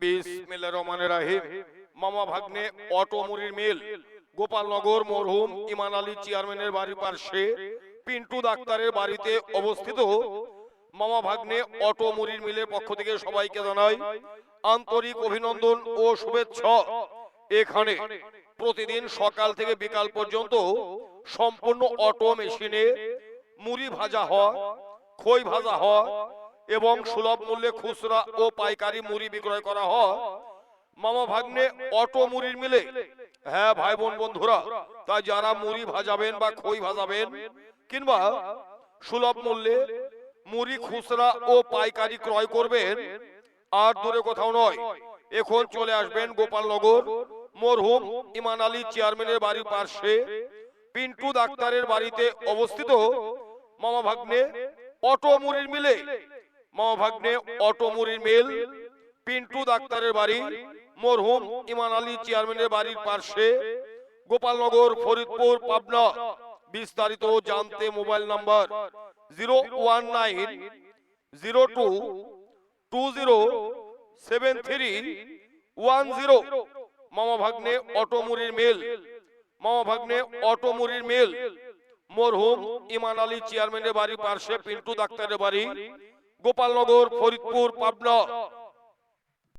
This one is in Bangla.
বিসমিল্লাহির রহমানির রহিম। মামা ভাগ্নে অটো মুড়ির মিল। গোপালনগর মরহুম ইমান আলী চেয়ারম্যানের বাড়ির পিন্টু ডাক্তারের বাড়িতে অবস্থিত। মিলের পক্ষ থেকে সবাইকে আন্তরিক অভিনন্দন ও শুভেচ্ছা। এখানে প্রতিদিন সকাল থেকে বিকাল পর্যন্ত সম্পূর্ণ অটো মেশিনে মুড়ি ভাজা হয়, খই ভাজা হয় এবং সুলভ মূল্যে খুচরা ও পাইকারি মুড়ি বিক্রয় করা হয়। মামা ভাগ্নে অটো মুড়ির মিলে। হ্যাঁ ভাই বোন বন্ধুরা তাই যারা মুড়ি ভাজাবেন বা খই ভাজাবেন কিংবা সুলভ মূল্যে মুড়ি খুচরা ও পাইকারি ক্রয় করবেন। আর দূরে কোথাও নয়। এখন চলে আসবেন গোপালনগর মরহুম ইমান আলী চেয়ারম্যানের বাড়ির পাশে পিন্টু ডাক্তারের বাড়িতে অবস্থিত। মামা ভাগ্নে অটো মুড়ির মিলে মামা ভাগ্নে অটো মুড়ির মিল, পিন্টু ডাক্তারের বাড়ি, মরহুম ইমান আলী চেয়ারম্যানের বাড়ির পাশে গোপালনগর, ফরিদপুর, পাবনা। বিস্তারিত জানতে mobile number zero one nine, zero two two zero seven three one zero. মামা ভাগ্নে অটো মুড়ির মেল মামা ভাগ্নে অটো মুড়ির মেল, মরহুম ইমান আলী চেয়ারম্যানের বাড়ির পার্শ্বে পিন্টু ডাক্তারের বাড়ি গোপালনগর ফরিদপুর পাবনা।